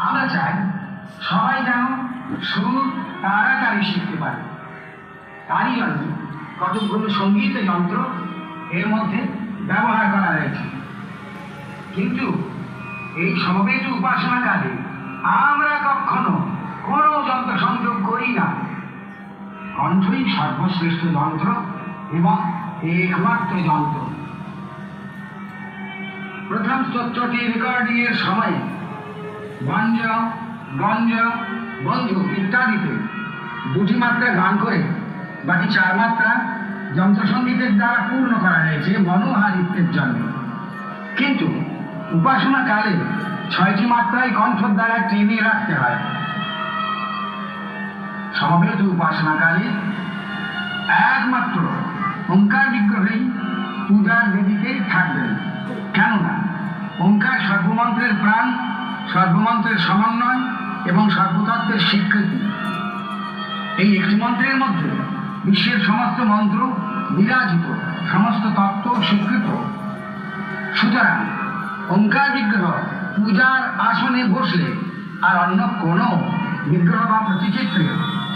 আমরা চাই সবাই যেন সুর তাড়াতাড়ি শিখতে পারে। তারই জন্য কতগুলো সংগীত যন্ত্র এর মধ্যে ব্যবহার করা হয়েছে। কিন্তু এই সমবেত উপাসনা উপাসনাকালে আমরা কখনো কোনো যন্ত্র সংযোগ করি না। কণ্ঠই সর্বশ্রেষ্ঠ যন্ত্র এবং একমাত্র যন্ত্র। প্রথম স্তোত্রটি রেকর্ডিং এর সময় গঞ্জ গঞ্জ বন্ধু ইত্যাদিতে দুটি মাত্রা গান করে, বাকি চার মাত্রা যন্ত্রসঙ্গীতের দ্বারা পূর্ণ করা হয়েছে মনোহারিত্বের জন্য। কিন্তু উপাসনা কালে ছয়টি মাত্রায় কণ্ঠর দ্বারা টেনে রাখতে হয়। সমবেত উপাসনাকালে একমাত্র ওঙ্কার বিগ্রহেই পূজার বেদিতেই থাকবেন। কেননা, ওঙ্কার সর্বমন্ত্রের প্রাণ সর্বমন্ত্রের সমন্বয় এবং সর্বতত্ত্বের স্বীকৃতি। এই একটি মন্ত্রের মধ্যে বিশ্বের সমস্ত মন্ত্র বিরাজিত, সমস্ত তত্ত্ব স্বীকৃত। সুতরাং ওঙ্কার বিগ্রহ পূজার আসনে বসলে আর অন্য কোনো বিগ্রহ বা প্রতিচিত্রে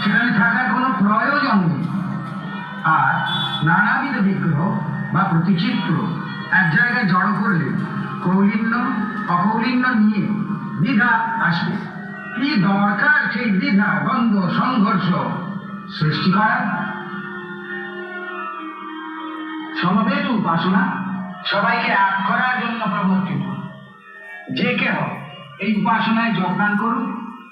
সেখানে থাকার কোনো প্রয়োজন নেই। আর নানাবিধ বিগ্রহ বা প্রতিচিত্র এক জায়গায় জড়ো করলে কৌলিন্য, অকৌলিন্য নিয়ে দ্বিধা আসবে। কি দরকার সেই দ্বিধা, দ্বন্দ্ব, সংঘর্ষ সৃষ্টি করা সমবেত উপাসনা সবাইকে এক করার জন্য প্রবর্তিত। যে কেহ এই উপাসনায় যোগদান করুন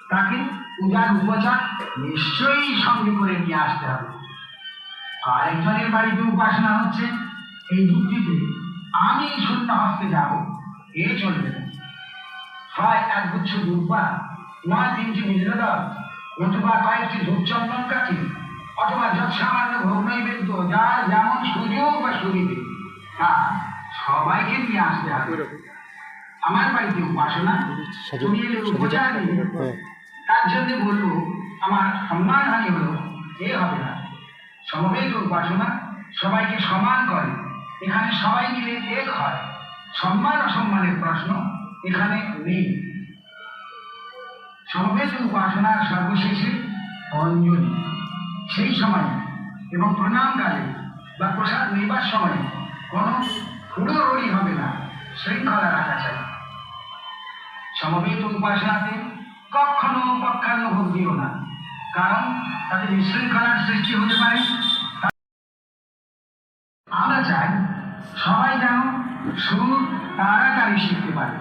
তাকে পূজার উপচার নিশ্চয়ই সঙ্গে করে নিয়ে আসতে হবে। আরেকজনের বাড়িতে উপাসনা হচ্ছে, এই যুক্তিতে আমি শূন্য হস্তে যাব, এ চলবে না। হয় এক গুচ্ছ দুর্বা। নয় তিনটি মিলদল নতুবা কয়েকটি ধূপচন্দন কাঠি, অথবা যত সামান্য ভোগ নৈবেদ্য যার যেমন সুযোগ বা সুবিধে। তা সবাইকে নিয়ে আসতে হবে। আমার বাড়িতে উপাসনা তুমি এলে উপচার তার জন্য বলব আমার সম্মান হানি হলো, এ হবে না। সমবেত উপাসনা সবাইকে সমান করে। এখানে সবাই মিলে এক হয়। সম্মান অসম্মানের প্রশ্ন এখানে নেই। সমবেত উপাসনার সর্বশেষে অঞ্জলি। সেই সময় এবং প্রণামকালে বা প্রসাদ নেবার সময় কোনো হুড়োহুড়ি হবে না শৃঙ্খলা রাখা চাই সমবেত উপাসনাতে কখনো পক্ষানুভব দিও না, কারণ তাতে বিশৃঙ্খলার সৃষ্টি হতে পারে। আমরা চাই সবাই যেন সুর তাড়াতাড়ি শিখতে পারে।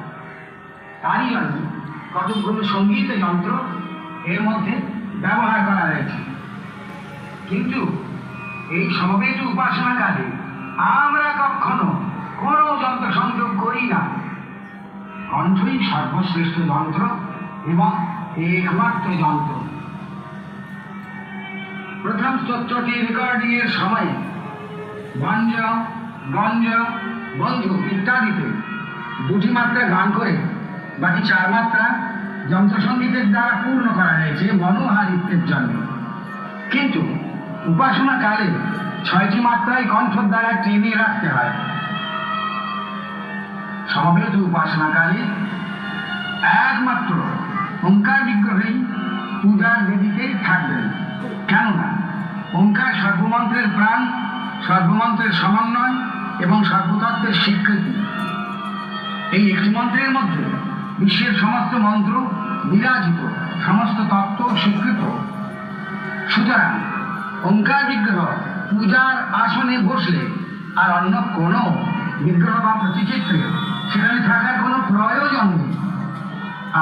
তারই জন্য কতগুলো সংগীত যন্ত্র এর মধ্যে ব্যবহার করা হয়েছে। কিন্তু এই সমবেত উপাসনাকালে আমরা কখনো কোনো যন্ত্র সংযোগ করি না। কণ্ঠই সর্বশ্রেষ্ঠ যন্ত্র এবং একমাত্র যন্ত্র। প্রথম স্তোত্রটি রেকর্ডিং এর সময় গঞ্জ গঞ্জ বন্ধু ইত্যাদিতে দুটি মাত্রা গান করে বাকি চার মাত্রা যন্ত্রসঙ্গীতের দ্বারা পূর্ণ করা হয়েছে মনোহারিত্বের জন্য। কিন্তু উপাসনা কালে ছয়টি মাত্রায় কণ্ঠর দ্বারা টেনে রাখতে হয়। সমবেত উপাসনাকালে একমাত্র ওঙ্কার বিগ্রহেই পূজার বেদিতেই থাকবেন। কেননা ওঙ্কার সর্বমন্ত্রের প্রাণ, সর্বমন্ত্রের সমন্বয় এবং সর্বতত্ত্বের স্বীকৃতি। এই একটি মন্ত্রের মধ্যে বিশ্বের সমস্ত মন্ত্র বিরাজিত সমস্ত তত্ত্ব স্বীকৃত। সুতরাং ওঙ্কার বিগ্রহ পূজার আসনে বসলে আর অন্য কোনো বিগ্রহ বা প্রতিচিত্রে সেখানে থাকার কোনো প্রয়োজন নেই।